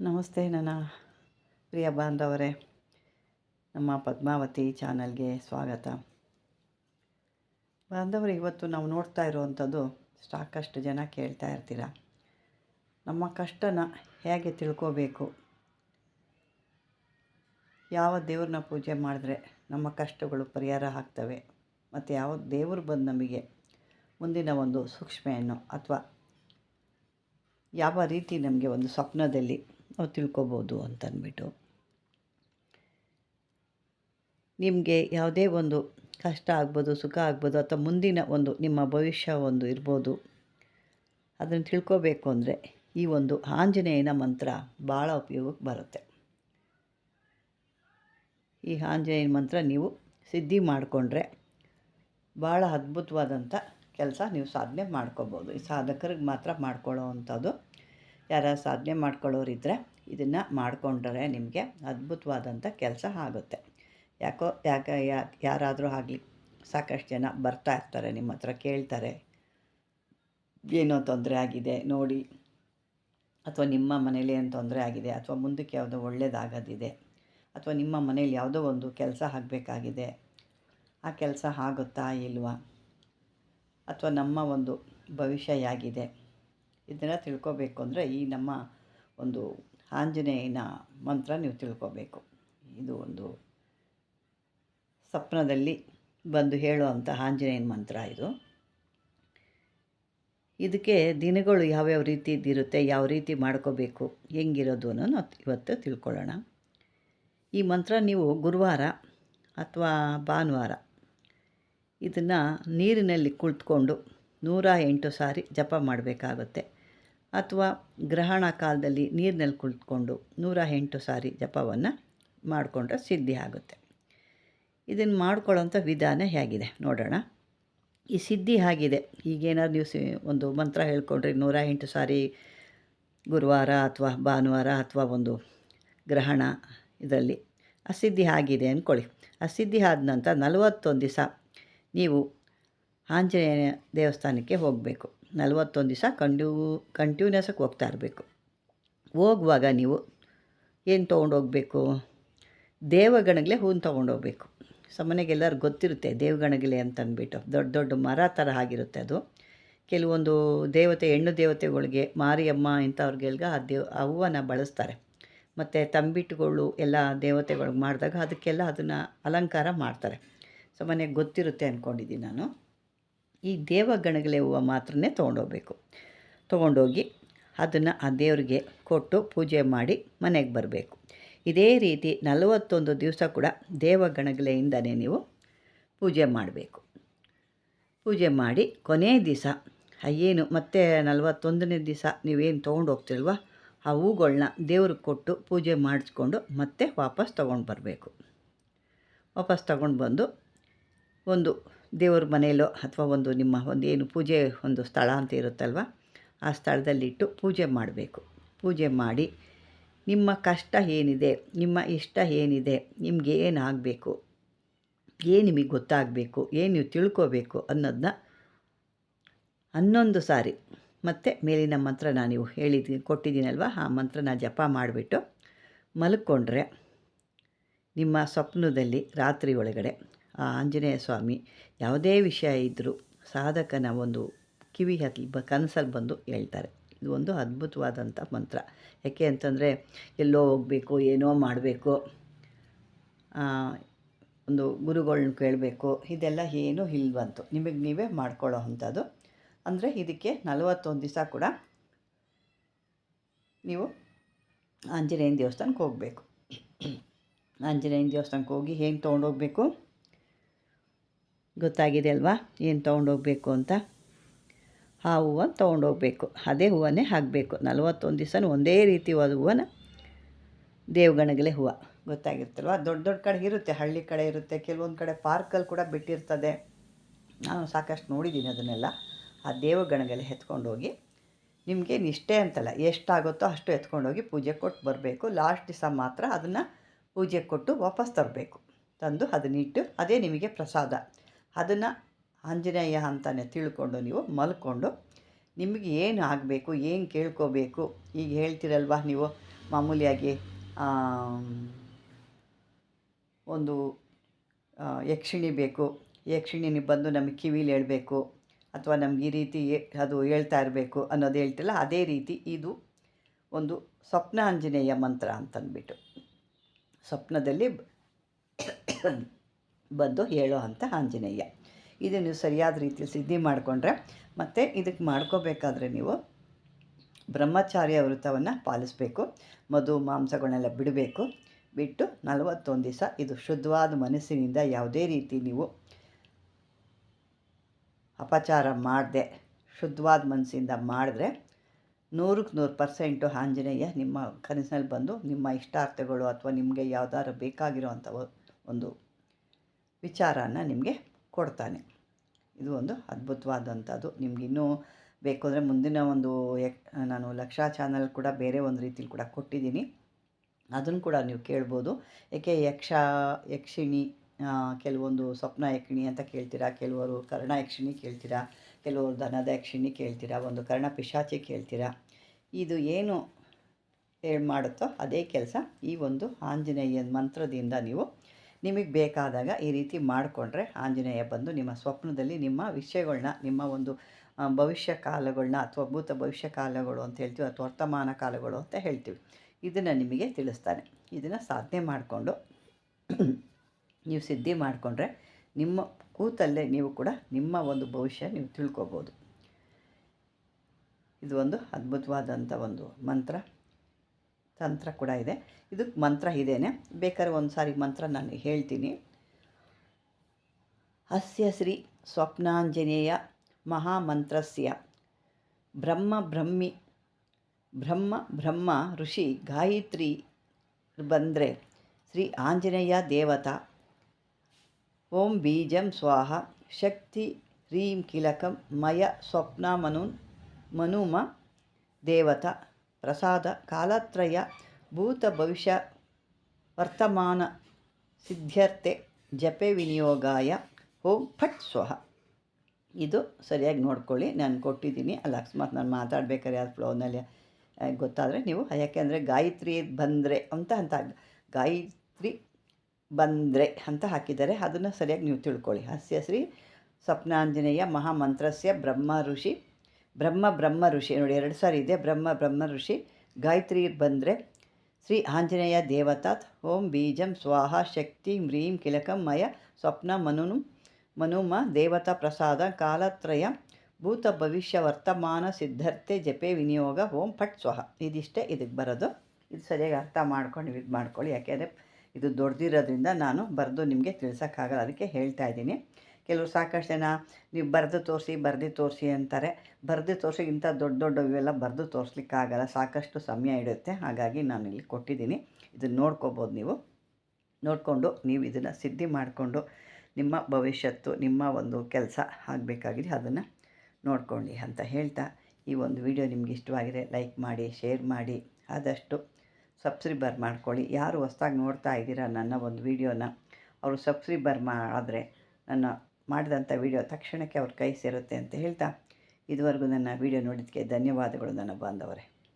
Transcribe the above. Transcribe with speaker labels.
Speaker 1: ನಮಸ್ತೆ ನನ್ನ ಪ್ರಿಯ ಬಾಂಧವರೇ. ನಮ್ಮ ಪದ್ಮಾವತಿ ಚಾನಲ್ಗೆ ಸ್ವಾಗತ. ಬಾಂಧವರು, ಇವತ್ತು ನಾವು ನೋಡ್ತಾ ಇರುವಂಥದ್ದು ಸಾಕಷ್ಟು ಜನ ಕೇಳ್ತಾ ಇರ್ತೀರ? ನಮ್ಮ ಕಷ್ಟನ ಹೇಗೆ ತಿಳ್ಕೋಬೇಕು? ಯಾವ ದೇವ್ರನ್ನ ಪೂಜೆ ಮಾಡಿದ್ರೆ ನಮ್ಮ ಕಷ್ಟಗಳು ಪರಿಹಾರ ಆಗ್ತವೆ? ಮತ್ತು ಯಾವ ದೇವರು ಬಂದು ನಮಗೆ ಮುಂದಿನ ಒಂದು ಸೂಕ್ಷ್ಮೆಯನ್ನು ಅಥವಾ ಯಾವ ರೀತಿ ನಮಗೆ ಒಂದು ಸ್ವಪ್ನದಲ್ಲಿ ನಾವು ತಿಳ್ಕೊಬೋದು ಅಂತಂದ್ಬಿಟ್ಟು. ನಿಮಗೆ ಯಾವುದೇ ಒಂದು ಕಷ್ಟ ಆಗ್ಬೋದು, ಸುಖ ಆಗ್ಬೋದು ಅಥವಾ ಮುಂದಿನ ಒಂದು ನಿಮ್ಮ ಭವಿಷ್ಯ ಒಂದು ಇರ್ಬೋದು, ಅದನ್ನು ತಿಳ್ಕೊಬೇಕು ಅಂದರೆ ಈ ಒಂದು ಆಂಜನೇಯನ ಮಂತ್ರ ಭಾಳ ಉಪಯೋಗಕ್ಕೆ ಬರುತ್ತೆ. ಈ ಆಂಜನೇಯನ ಮಂತ್ರ ನೀವು ಸಿದ್ಧಿ ಮಾಡಿಕೊಂಡ್ರೆ ಭಾಳ ಅದ್ಭುತವಾದಂಥ ಕೆಲಸ ನೀವು ಸಾಧನೆ ಮಾಡ್ಕೋಬೋದು. ಈ ಸಾಧಕರಿಗೆ ಮಾತ್ರ ಮಾಡ್ಕೊಳ್ಳೋ ಅಂಥದ್ದು ಯಾರ ಸಾಧನೆ ಮಾಡ್ಕೊಳ್ಳೋರಿದ್ದರೆ ಇದನ್ನು ಮಾಡಿಕೊಂಡ್ರೆ ನಿಮಗೆ ಅದ್ಭುತವಾದಂಥ ಕೆಲಸ ಆಗುತ್ತೆ. ಯಾಕೋ, ಯಾಕೆ ಯಾರಾದರೂ ಆಗಲಿ ಸಾಕಷ್ಟು ಜನ ಬರ್ತಾ ಇರ್ತಾರೆ, ನಿಮ್ಮ ಹತ್ರ ಕೇಳ್ತಾರೆ, ಏನೋ ತೊಂದರೆ ಆಗಿದೆ, ನೋಡಿ, ಅಥವಾ ನಿಮ್ಮ ಮನೇಲಿ ಏನು ತೊಂದರೆ ಆಗಿದೆ, ಅಥವಾ ಮುಂದಕ್ಕೆ ಯಾವುದೋ ಒಳ್ಳೇದಾಗೋದಿದೆ, ಅಥವಾ ನಿಮ್ಮ ಮನೇಲಿ ಯಾವುದೋ ಒಂದು ಕೆಲಸ ಆಗಬೇಕಾಗಿದೆ, ಆ ಕೆಲಸ ಆಗುತ್ತಾ ಇಲ್ವಾ, ಅಥವಾ ನಮ್ಮ ಒಂದು ಭವಿಷ್ಯ ಹೇಗಿದೆ ಇದನ್ನು ತಿಳ್ಕೊಬೇಕು ಅಂದರೆ ಈ ನಮ್ಮ ಒಂದು ಆಂಜನೇಯನ ಮಂತ್ರ ನೀವು ತಿಳ್ಕೊಬೇಕು. ಇದು ಒಂದು ಸ್ವಪ್ನದಲ್ಲಿ ಬಂದು ಹೇಳುವಂಥ ಆಂಜನೇಯನ ಮಂತ್ರ ಇದು. ಇದಕ್ಕೆ ದಿನಗಳು ಯಾವ್ಯಾವ ರೀತಿ ಇದ್ದಿರುತ್ತೆ, ಯಾವ ರೀತಿ ಮಾಡ್ಕೋಬೇಕು, ಹೆಂಗಿರೋದು ಅನ್ನೋ ಇವತ್ತು ತಿಳ್ಕೊಳ್ಳೋಣ. ಈ ಮಂತ್ರ ನೀವು ಗುರುವಾರ ಅಥವಾ ಭಾನುವಾರ ಇದನ್ನು ನೀರಿನಲ್ಲಿ ಕುಳಿತುಕೊಂಡು ನೂರ ಎಂಟು ಸಾರಿ ಜಪ ಮಾಡಬೇಕಾಗುತ್ತೆ. ಅಥವಾ ಗ್ರಹಣ ಕಾಲದಲ್ಲಿ ನೀರಿನಲ್ಲಿ ಕುಳಿತುಕೊಂಡು ನೂರ ಎಂಟು ಸಾರಿ ಜಪವನ್ನು ಮಾಡಿಕೊಂಡ್ರೆ ಸಿದ್ಧಿ ಆಗುತ್ತೆ. ಇದನ್ನು ಮಾಡ್ಕೊಳ್ಳೋಂಥ ವಿಧಾನ ಹೇಗಿದೆ ನೋಡೋಣ. ಈ ಸಿದ್ಧಿ ಆಗಿದೆ. ಈಗೇನಾದ್ರು ನೀವು ಸಿ ಒಂದು ಮಂತ್ರ ಹೇಳ್ಕೊಂಡ್ರಿ ನೂರ ಎಂಟು ಸಾರಿ ಗುರುವಾರ ಅಥವಾ ಭಾನುವಾರ ಅಥವಾ ಒಂದು ಗ್ರಹಣ ಇದರಲ್ಲಿ ಅಸಿದ್ಧಿ ಆಗಿದೆ ಅಂದ್ಕೊಳ್ಳಿ. ಅಸಿದ್ಧಿ ಆದ ನಂತರ ನಲವತ್ತೊಂದು ದಿವಸ ನೀವು ಆಂಜನೇಯ ದೇವಸ್ಥಾನಕ್ಕೆ ಹೋಗಬೇಕು. ನಲವತ್ತೊಂದು ದಿವಸ ಕಂಡ್ಯೂ ಕಂಟಿನ್ಯೂಸಕ್ಕೆ ಹೋಗ್ತಾ ಇರಬೇಕು. ಹೋಗುವಾಗ ನೀವು ಏನು ತೊಗೊಂಡೋಗ್ಬೇಕು? ದೇವಗಣಗಳೇ ಹೂವು ತೊಗೊಂಡೋಗ್ಬೇಕು. ಸಾಮಾನ್ಯಗೆ ಗೊತ್ತಿರುತ್ತೆ, ದೇವಗಣಗಲೆ ಅಂತಂದ್ಬಿಟ್ಟು ದೊಡ್ಡ ದೊಡ್ಡ ಮರ ಥರ ಆಗಿರುತ್ತೆ ಅದು. ಕೆಲವೊಂದು ದೇವತೆ, ಹೆಣ್ಣು ದೇವತೆಗಳಿಗೆ, ಮಾರಿಯಮ್ಮ ಇಂಥವ್ರಿಗೆಲ್ಗ ಆ ದೇವ್, ಆ ಹೂವನ್ನು ಬಳಸ್ತಾರೆ. ಮತ್ತು ತಂಬಿಟ್ಟುಗಳು ಎಲ್ಲ ದೇವತೆಗಳಿಗೆ ಮಾಡಿದಾಗ ಅದಕ್ಕೆಲ್ಲ ಅದನ್ನು ಅಲಂಕಾರ ಮಾಡ್ತಾರೆ. ಸಾಮಾನ್ಯ ಗೊತ್ತಿರುತ್ತೆ ಅಂದ್ಕೊಂಡಿದ್ದೀನಿ ನಾನು. ಈ ದೇವಗಣಗಲೆ ಹೂವು ಮಾತ್ರನೇ ತೊಗೊಂಡೋಗ್ಬೇಕು. ತೊಗೊಂಡೋಗಿ ಅದನ್ನು ಆ ದೇವರಿಗೆ ಕೊಟ್ಟು ಪೂಜೆ ಮಾಡಿ ಮನೆಗೆ ಬರಬೇಕು. ಇದೇ ರೀತಿ ನಲವತ್ತೊಂದು ದಿವಸ ಕೂಡ ದೇವಗಣಗಲೆಯಿಂದನೇ ನೀವು ಪೂಜೆ ಮಾಡಬೇಕು. ಪೂಜೆ ಮಾಡಿ ಕೊನೆಯ ದಿವಸ ಏನು ಮತ್ತೆ ನಲವತ್ತೊಂದನೇ ದಿವಸ ನೀವೇನು ತೊಗೊಂಡು ಹೋಗ್ತಿಲ್ವ ಆ ಹೂಗಳನ್ನ ದೇವ್ರಿಗೆ ಕೊಟ್ಟು ಪೂಜೆ ಮಾಡಿಸ್ಕೊಂಡು ಮತ್ತೆ ವಾಪಸ್ ತೊಗೊಂಡು ಬರಬೇಕು. ವಾಪಸ್ ತೊಗೊಂಡು ಬಂದು ಒಂದು ದೇವ್ರ ಮನೆಯಲ್ಲೋ ಅಥವಾ ಒಂದು ನಿಮ್ಮ ಒಂದು ಏನು ಪೂಜೆ ಒಂದು ಸ್ಥಳ ಅಂತ ಇರುತ್ತಲ್ವ, ಆ ಸ್ಥಳದಲ್ಲಿಟ್ಟು ಪೂಜೆ ಮಾಡಬೇಕು. ಪೂಜೆ ಮಾಡಿ ನಿಮ್ಮ ಕಷ್ಟ ಏನಿದೆ, ನಿಮ್ಮ ಇಷ್ಟ ಏನಿದೆ, ನಿಮಗೆ ಏನಾಗಬೇಕು, ಏನು ನಿಮಗೆ ಗೊತ್ತಾಗಬೇಕು, ಏನು ನೀವು ತಿಳ್ಕೋಬೇಕು ಅನ್ನೋದನ್ನ ಹನ್ನೊಂದು ಸಾರಿ. ಮತ್ತು ಮೇಲಿನ ಮಂತ್ರನ ನೀವು ಹೇಳಿದ್ದೀನಿ ಕೊಟ್ಟಿದ್ದೀನಲ್ವ, ಆ ಮಂತ್ರನ ಜಪ ಮಾಡಿಬಿಟ್ಟು ಮಲ್ಕೊಂಡ್ರೆ ನಿಮ್ಮ ಸ್ವಪ್ನದಲ್ಲಿ ರಾತ್ರಿ ಒಳಗಡೆ ಆಂಜನೇಯ ಸ್ವಾಮಿ, ಯಾವುದೇ ವಿಷಯ ಇದ್ದರೂ ಸಾಧಕನ ಒಂದು ಕಿವಿ ಹತ್ಲಿ ಬ ಕನಸಲ್ಲಿ ಬಂದು ಹೇಳ್ತಾರೆ. ಇದು ಒಂದು ಅದ್ಭುತವಾದಂಥ ಮಂತ್ರ. ಯಾಕೆ ಅಂತಂದರೆ ಎಲ್ಲೋ ಹೋಗಬೇಕು, ಏನೋ ಮಾಡಬೇಕು ಒಂದು ಗುರುಗಳನ್ನ ಕೇಳಬೇಕು, ಇದೆಲ್ಲ ಏನೂ ಇಲ್ವಂತು. ನಿಮಗೆ ನೀವೇ ಮಾಡ್ಕೊಳ್ಳೋ ಅಂಥದ್ದು. ಅಂದರೆ ಇದಕ್ಕೆ ನಲವತ್ತೊಂದು ದಿವಸ ಕೂಡ ನೀವು ಆಂಜನೇಯನ ದೇವಸ್ಥಾನಕ್ಕೆ ಹೋಗಬೇಕು. ಆಂಜನೇಯನ ದೇವಸ್ಥಾನಕ್ಕೆ ಹೋಗಿ ಹೇಗೆ ತೊಗೊಂಡೋಗ್ಬೇಕು? ಗೊತ್ತಾಗಿದೆ ಅಲ್ವಾ? ಏನು ತೊಗೊಂಡೋಗಬೇಕು ಅಂತ? ಆ ಹೂವನ್ನು ತೊಗೊಂಡೋಗ್ಬೇಕು. ಅದೇ ಹೂವನ್ನೇ ಹಾಕಬೇಕು. ನಲವತ್ತೊಂದು ದಿವಸನೂ ಒಂದೇ ರೀತಿ ಹೋದ ಹೂವನ್ನು ದೇವಗಣಗಲೆ ಹೂವು. ಗೊತ್ತಾಗಿರ್ತಲ್ವ ದೊಡ್ಡ ದೊಡ್ಡ ಕಡೆ ಇರುತ್ತೆ. ಹಳ್ಳಿ ಕಡೆ ಇರುತ್ತೆ. ಕೆಲವೊಂದು ಕಡೆ ಪಾರ್ಕಲ್ಲಿ ಕೂಡ ಬಿಟ್ಟಿರ್ತದೆ. ನಾನು ಸಾಕಷ್ಟು ನೋಡಿದ್ದೀನಿ ಅದನ್ನೆಲ್ಲ. ಆ ದೇವಗಣಗಲೆ ಎತ್ಕೊಂಡೋಗಿ ನಿಮಗೆ ನಿಷ್ಠೆ ಅಂತಲ್ಲ. ಎಷ್ಟಾಗುತ್ತೋ ಅಷ್ಟು ಎತ್ಕೊಂಡೋಗಿ ಪೂಜೆ ಕೊಟ್ಟು ಬರಬೇಕು. ಲಾಸ್ಟ್ ದಿವಸ ಮಾತ್ರ ಅದನ್ನು ಪೂಜೆ ಕೊಟ್ಟು ವಾಪಸ್ ತರಬೇಕು. ತಂದು ಅದನ್ನಿಟ್ಟು ಅದೇ ನಿಮಗೆ ಪ್ರಸಾದ. ಅದನ್ನು ಆಂಜನೇಯ ಅಂತಲೇ ತಿಳ್ಕೊಂಡು ನೀವು ಮಲ್ಕೊಂಡು ನಿಮಗೆ ಏನು ಆಗಬೇಕು, ಏನು ಕೇಳ್ಕೋಬೇಕು, ಈಗ ಹೇಳ್ತಿರಲ್ವ ನೀವು ಮಾಮೂಲಿಯಾಗಿ ಒಂದು ಯಕ್ಷಿಣಿ ಬೇಕು ಯಕ್ಷಿಣಿ ಬಂದು ನಮಗೆ ಕಿವಿಲಿ ಹೇಳಬೇಕು, ಅಥವಾ ನಮ್ಗೆ ಈ ರೀತಿ ಅದು ಹೇಳ್ತಾ ಇರಬೇಕು ಅನ್ನೋದು ಹೇಳ್ತಿಲ್ಲ, ಅದೇ ರೀತಿ ಇದು ಒಂದು ಸ್ವಪ್ನ ಆಂಜನೇಯ ಮಂತ್ರ ಅಂತಂದ್ಬಿಟ್ಟು ಸ್ವಪ್ನದಲ್ಲಿ ಬಂದು ಹೇಳೋ ಅಂತ ಆಂಜನೇಯ. ಇದು ನೀವು ಸರಿಯಾದ ರೀತಿಯಲ್ಲಿ ಸಿದ್ಧಿ ಮಾಡಿಕೊಂಡ್ರೆ, ಮತ್ತು ಇದಕ್ಕೆ ಮಾಡ್ಕೋಬೇಕಾದ್ರೆ ನೀವು ಬ್ರಹ್ಮಚಾರ್ಯ ವೃತ್ತವನ್ನು ಪಾಲಿಸಬೇಕು, ಮಧು ಮಾಂಸಗಳನ್ನೆಲ್ಲ ಬಿಡಬೇಕು, ಬಿಟ್ಟು ನಲವತ್ತೊಂದು ದಿವಸ ಇದು ಶುದ್ಧವಾದ ಮನಸ್ಸಿನಿಂದ ಯಾವುದೇ ರೀತಿ ನೀವು ಅಪಚಾರ ಮಾಡದೆ, ಶುದ್ಧವಾದ ಮನಸ್ಸಿಂದ ಮಾಡಿದ್ರೆ ನೂರಕ್ಕೆ ನೂರು ಪರ್ಸೆಂಟು ಆಂಜನೇಯ ನಿಮ್ಮ ಕನಸಿನಲ್ಲಿ ಬಂದು ನಿಮ್ಮ ಇಷ್ಟಾರ್ಥಗಳು ಅಥವಾ ನಿಮಗೆ ಯಾವ್ದಾದ್ರು ಬೇಕಾಗಿರೋವಂಥ ಒಂದು ವಿಚಾರನ ನಿಮಗೆ ಕೊಡ್ತಾನೆ. ಇದು ಒಂದು ಅದ್ಭುತವಾದಂಥದ್ದು. ನಿಮ್ಗೆ ಇನ್ನೂ ಬೇಕು ಅಂದರೆ ಮುಂದಿನ ಒಂದು ಯಕ್, ನಾನು ಲಕ್ಷಾ ಚಾನಲ್ ಕೂಡ ಬೇರೆ ಒಂದು ರೀತಿಲಿ ಕೂಡ ಕೊಟ್ಟಿದ್ದೀನಿ. ಅದನ್ನು ಕೂಡ ನೀವು ಕೇಳ್ಬೋದು. ಏಕೆ ಯಕ್ಷ, ಯಕ್ಷಿಣಿ ಕೆಲವೊಂದು ಸ್ವಪ್ನ ಯಕ್ಷಿಣಿ ಅಂತ ಕೇಳ್ತೀರಾ, ಕೆಲವರು ಕರ್ಣ ಯಕ್ಷಿಣಿ ಕೇಳ್ತೀರಾ, ಕೆಲವರು ದನದ ಯಕ್ಷಿಣಿ ಕೇಳ್ತೀರಾ, ಒಂದು ಕರ್ಣ ಪಿಶಾಚಿ ಕೇಳ್ತೀರಾ. ಇದು ಏನು ಹೇಳಿ ಮಾಡುತ್ತೋ ಅದೇ ಕೆಲಸ ಈ ಒಂದು ಆಂಜನೇಯ ಮಂತ್ರದಿಂದ ನೀವು ನಿಮಗೆ ಬೇಕಾದಾಗ ಈ ರೀತಿ ಮಾಡಿಕೊಂಡ್ರೆ ಆಂಜನೇಯ ಬಂದು ನಿಮ್ಮ ಸ್ವಪ್ನದಲ್ಲಿ ನಿಮ್ಮ ವಿಷಯಗಳನ್ನ ನಿಮ್ಮ ಒಂದು ಭವಿಷ್ಯ ಕಾಲಗಳನ್ನ ಅಥವಾ ಭೂತ ಭವಿಷ್ಯ ಕಾಲಗಳು ಅಂತ ಹೇಳ್ತೀವಿ ಅಥವಾ ವರ್ತಮಾನ ಕಾಲಗಳು ಅಂತ ಹೇಳ್ತೀವಿ. ಇದನ್ನು ನಿಮಗೆ ತಿಳಿಸ್ತಾನೆ. ಇದನ್ನು ಸಾಧನೆ ಮಾಡಿಕೊಂಡು ನೀವು ಸಿದ್ಧಿ ಮಾಡಿಕೊಂಡ್ರೆ ನಿಮ್ಮ ಕೂತಲ್ಲೇ ನೀವು ಕೂಡ ನಿಮ್ಮ ಒಂದು ಭವಿಷ್ಯ ನೀವು ತಿಳ್ಕೊಬೋದು. ಇದು ಒಂದು ಅದ್ಭುತವಾದಂಥ ಒಂದು ಮಂತ್ರ. ತಂತ್ರ ಕೂಡ ಇದೆ. ಇದಕ್ಕೆ ಮಂತ್ರ ಇದೇನೆ. ಬೇಕಾದ್ರೆ ಒಂದು ಸಾರಿ ಮಂತ್ರ ನಾನು ಹೇಳ್ತೀನಿ. ಅಸ್ಯ ಶ್ರೀ ಸ್ವಪ್ನಾಂಜನೇಯ ಮಹಾಮಂತ್ರಸ್ಯ. ಬ್ರಹ್ಮ ಬ್ರಹ್ಮಿ, ಬ್ರಹ್ಮ ಬ್ರಹ್ಮ ಋಷಿ ಗಾಯತ್ರಿ ಬಂದರೆ ಶ್ರೀ ಆಂಜನೇಯ ದೇವತಾ. ಓಂ ಬೀಜಂ ಸ್ವಾಹ, ಶಕ್ತಿ ಹ್ರೀಂ ಕಿಲಕಂ ಮಯ ಸ್ವಪ್ನ ಮನು ಮನುಮ ದೇವತ. ಪ್ರಸಾದ ಕಾಲತ್ರಯ ಭೂತ ಭವಿಷ್ಯ ವರ್ತಮಾನ ಸಿದ್ಧ್ಯರ್ಥೆ ಜಪೆ ವಿನಿಯೋಗಾಯ. ಓಂ ಫಟ್ ಸ್ವಹ. ಇದು ಸರಿಯಾಗಿ ನೋಡ್ಕೊಳ್ಳಿ. ನಾನು ಕೊಟ್ಟಿದ್ದೀನಿ. ಅಲ್ಲಿ, ಅಕಸ್ಮಾತ್ ನಾನು ಮಾತಾಡ್ಬೇಕಾದ್ರೆ ಯಾರು ಫ್ಲೋನಲ್ಲಿ ಗೊತ್ತಾದರೆ ನೀವು ಯಾಕೆಂದರೆ ಗಾಯತ್ರಿ ಬಂದರೆ ಅಂತ ಅಂತ ಗಾಯತ್ರಿ ಬಂದರೆ ಅಂತ ಹಾಕಿದ್ದಾರೆ. ಅದನ್ನು ಸರಿಯಾಗಿ ನೀವು ತಿಳ್ಕೊಳ್ಳಿ. ಹಸ್ಯ ಶ್ರೀ ಸ್ವಪ್ನಾಂಜನೇಯ ಮಹಾಮಂತ್ರಸ್ಯ ಬ್ರಹ್ಮ ಋಷಿ ಬ್ರಹ್ಮ ಬ್ರಹ್ಮ ಋಷಿ, ನೋಡಿ ಎರಡು ಸಾರಿ ಇದೆ, ಬ್ರಹ್ಮ ಬ್ರಹ್ಮ ಋಷಿ, ಗಾಯತ್ರಿ ಬಂದರೆ ಶ್ರೀ ಆಂಜನೇಯ ದೇವತಾತ್, ಓಂ ಬೀಜಂ ಸ್ವಾಹ ಶಕ್ತಿ ಮ್ರೀಂ ಕಿಲಕಂ ಮಯ ಸ್ವಪ್ನ ಮನುನು ಮನುಮ ದೇವತಾ ಪ್ರಸಾದ ಕಾಲತ್ರಯ ಭೂತ ಭವಿಷ್ಯ ವರ್ತಮಾನ ಸಿದ್ಧರ್ಥೆ ಜಪೆ ವಿನಿಯೋಗ ಓಂ ಫಟ್ ಸ್ವಹ. ಇದಿಷ್ಟೇ ಇದಕ್ಕೆ ಬರೋದು. ಇದು ಸರಿಯಾಗಿ ಅರ್ಥ ಮಾಡ್ಕೊಂಡು ಇದು ಮಾಡ್ಕೊಳ್ಳಿ. ಯಾಕೆಂದರೆ ಇದು ದೊಡ್ಡದಿರೋದ್ರಿಂದ ನಾನು ಬರೆದು ನಿಮಗೆ ತಿಳಿಸೋಕ್ಕಾಗಲ್ಲ. ಅದಕ್ಕೆ ಹೇಳ್ತಾ ಇದ್ದೀನಿ. ಕೆಲವರು ಸಾಕಷ್ಟು ಜನ ನೀವು ಬರೆದು ತೋರಿಸಿ ಬರೆದು ತೋರಿಸಿ ಅಂತಾರೆ. ಬರೆದು ತೋರಿಸಿ ಇಂಥ ದೊಡ್ಡ ದೊಡ್ಡ ಇವೆಲ್ಲ ಬರೆದು ತೋರಿಸ್ಲಿಕ್ಕಾಗಲ್ಲ. ಸಾಕಷ್ಟು ಸಮಯ ಇಡುತ್ತೆ ಹಾಗಾಗಿ ನಾನು ಇಲ್ಲಿ ಕೊಟ್ಟಿದ್ದೀನಿ. ಇದನ್ನು ನೋಡ್ಕೋಬೋದು ನೀವು. ನೋಡಿಕೊಂಡು ನೀವು ಇದನ್ನು ಸಿದ್ಧಿ ಮಾಡಿಕೊಂಡು ನಿಮ್ಮ ಭವಿಷ್ಯತ್ತು, ನಿಮ್ಮ ಒಂದು ಕೆಲಸ ಆಗಬೇಕಾಗಿದೆ. ಅದನ್ನು ನೋಡ್ಕೊಳ್ಳಿ ಅಂತ ಹೇಳ್ತಾ ಈ ಒಂದು ವಿಡಿಯೋ ನಿಮ್ಗೆ ಇಷ್ಟವಾಗಿದೆ, ಲೈಕ್ ಮಾಡಿ, ಶೇರ್ ಮಾಡಿ, ಆದಷ್ಟು ಸಬ್ಸ್ಕ್ರೈಬರ್ ಮಾಡ್ಕೊಳ್ಳಿ. ಯಾರು ಹೊಸ್ದಾಗಿ ನೋಡ್ತಾ ಇದ್ದೀರಾ ನನ್ನ ಒಂದು ವಿಡಿಯೋನ, ಅವರು ಸಬ್ಸ್ಕ್ರೈಬರ್ ಮಾಡಿದ್ರೆ ನನ್ನ ಮಾಡಿದಂಥ ವಿಡಿಯೋ ತಕ್ಷಣಕ್ಕೆ ಅವ್ರ ಕೈ ಸೇರುತ್ತೆ ಅಂತ ಹೇಳ್ತಾ ಇದುವರೆಗೂ ನನ್ನ ವಿಡಿಯೋ ನೋಡಿದ್ದಕ್ಕೆ ಧನ್ಯವಾದಗಳು ನನ್ನ ಬಾಂಧವರೇ.